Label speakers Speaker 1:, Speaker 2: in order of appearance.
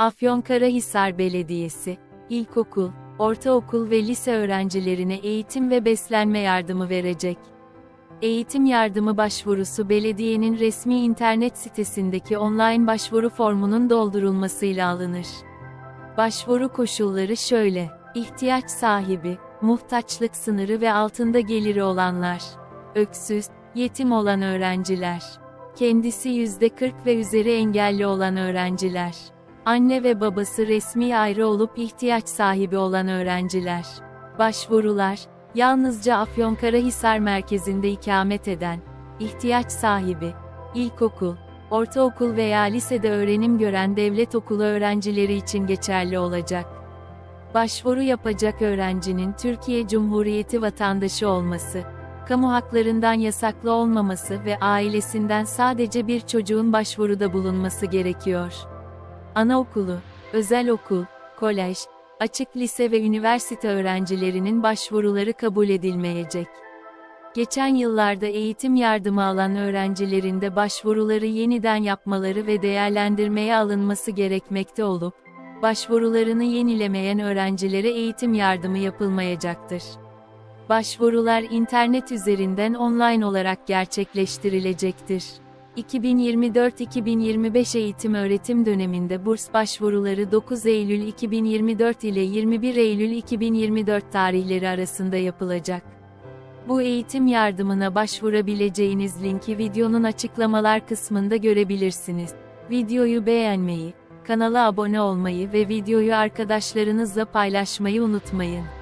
Speaker 1: Afyonkarahisar Belediyesi, ilkokul, ortaokul ve lise öğrencilerine eğitim ve beslenme yardımı verecek. Eğitim yardımı başvurusu belediyenin resmi internet sitesindeki online başvuru formunun doldurulmasıyla alınır. Başvuru koşulları şöyle: ihtiyaç sahibi, muhtaçlık sınırı ve altında geliri olanlar, öksüz, yetim olan öğrenciler, kendisi %40 ve üzeri engelli olan öğrenciler, anne ve babası resmi ayrı olup ihtiyaç sahibi olan öğrenciler. Başvurular, yalnızca Afyonkarahisar merkezinde ikamet eden, ihtiyaç sahibi, ilkokul, ortaokul veya lisede öğrenim gören devlet okulu öğrencileri için geçerli olacak. Başvuru yapacak öğrencinin Türkiye Cumhuriyeti vatandaşı olması, kamu haklarından yasaklı olmaması ve ailesinden sadece bir çocuğun başvuruda bulunması gerekiyor. Anaokulu, özel okul, kolej, açık lise ve üniversite öğrencilerinin başvuruları kabul edilmeyecek. Geçen yıllarda eğitim yardımı alan öğrencilerin de başvuruları yeniden yapmaları ve değerlendirmeye alınması gerekmekte olup, başvurularını yenilemeyen öğrencilere eğitim yardımı yapılmayacaktır. Başvurular internet üzerinden online olarak gerçekleştirilecektir. 2024-2025 eğitim öğretim döneminde burs başvuruları 9 Eylül 2024 ile 21 Eylül 2024 tarihleri arasında yapılacak. Bu eğitim yardımına başvurabileceğiniz linki videonun açıklamalar kısmında görebilirsiniz. Videoyu beğenmeyi, kanala abone olmayı ve videoyu arkadaşlarınızla paylaşmayı unutmayın.